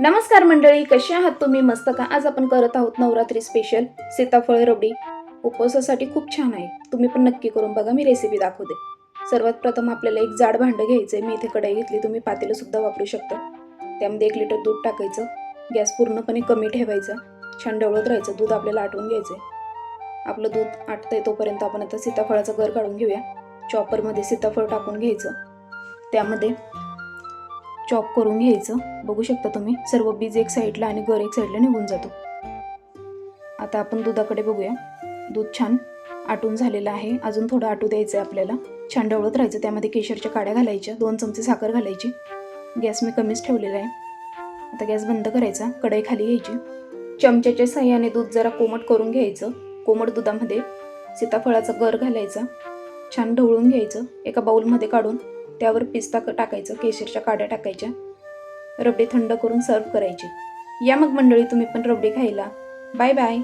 नमस्कार मंडळी कशी आहात तुम्ही? मस्त का? आज आपण करत आहोत नवरात्री स्पेशल सीताफळ रबडी. उपवासासाठी खूप छान आहे. तुम्ही पण नक्की करून बघा मी रेसिपी दाखवते. सर्वात प्रथम आपल्याला एक जाड भांडं घ्यायचं आहे मी इथे कढई घेतली तुम्ही पातेलं सुद्धा वापरू शकता. त्यामध्ये एक लिटर दूध टाकायचं. गॅस पूर्णपणे कमी ठेवायचा. छान ढवळत राहायचं. दूध आपल्याला आटवून घ्यायचं आहे आपलं दूध आटतंय तोपर्यंत आपण आता सीताफळाचा गर काढून घेऊया. चॉपरमध्ये सीताफळ टाकून घ्यायचं. त्यामध्ये चॉप करून घ्यायचं. बघू शकता तुम्ही सर्व बीज एक साईडला आणि गर एक साईडला निघून जातो. आता आपण दुधाकडे बघूया. दूध छान आटून झालेलं आहे. अजून थोडं आटू द्यायचं आहे आपल्याला. छान ढवळत राहायचं. त्यामध्ये केशरच्या काड्या घालायच्या. दोन चमचे साखर घालायची. गॅस मी कमीच ठेवलेला आहे. आता गॅस बंद करायचा. कढई खाली घ्यायची. चमच्याच्या साह्याने दूध जरा कोमट करून घ्यायचं. कोमट दुधामध्ये सीताफळाचा गर घालायचा. छान ढवळून घ्यायचं. एका बाउलमध्ये काढून त्यावर पिस्ता टाकायचं केशरच्या काड्या टाकायच्या रबडे थंड करून सर्व करायची. या मग मंडळी तुम्ही पण रबडे खायला. Bye bye